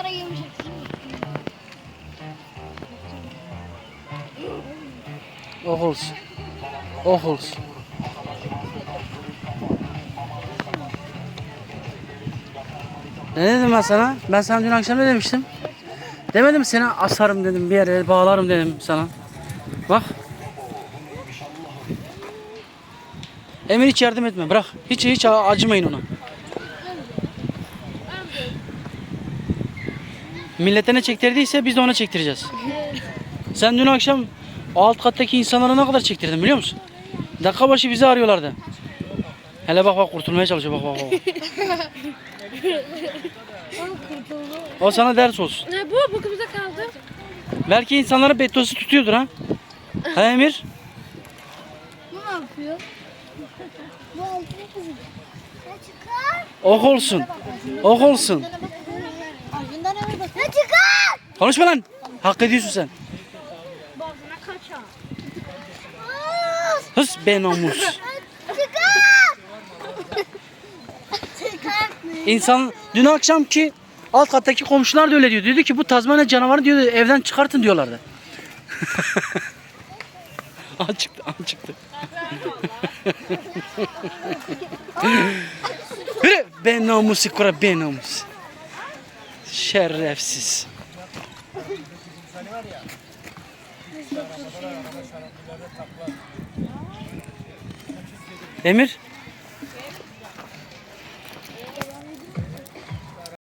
Sigara yemişim. Oh olsun. Oh. Ne dedim ben sana? Ben sana dün akşam ne demiştim? Demedim seni asarım dedim bir yere bağlarım dedim sana. Bak. Emir hiç yardım etme bırak. Hiç hiç acımayın ona. Millete ne çektirdiyse biz de ona çektireceğiz. Sen dün akşam alt kattaki insanlara ne kadar çektirdin biliyor musun? Dakika başı bizi arıyorlardı. Hele bak bak kurtulmaya çalışıyor bak bak bak. O sana ders olsun. Ne bu? Bu kımıza kaldı. Belki insanların bettosu tutuyordur ha. Ha Emir? Bu ne yapıyor? Bu altına kızım. Ok olsun. Ok olsun. Ağzından eve bak. Ne çıkar? Konuşma lan. Hak ediyorsun sen. Boğazına kaçar. Hıs be namus. İnsan dün akşamki alt kattaki komşular da öyle diyor. Diyordu ki bu Tazmanya canavarı diyor evden çıkartın diyorlardı. Al çıktı, al çıktı. Yürü be namusu kura be namus. Şerefsiz. Emir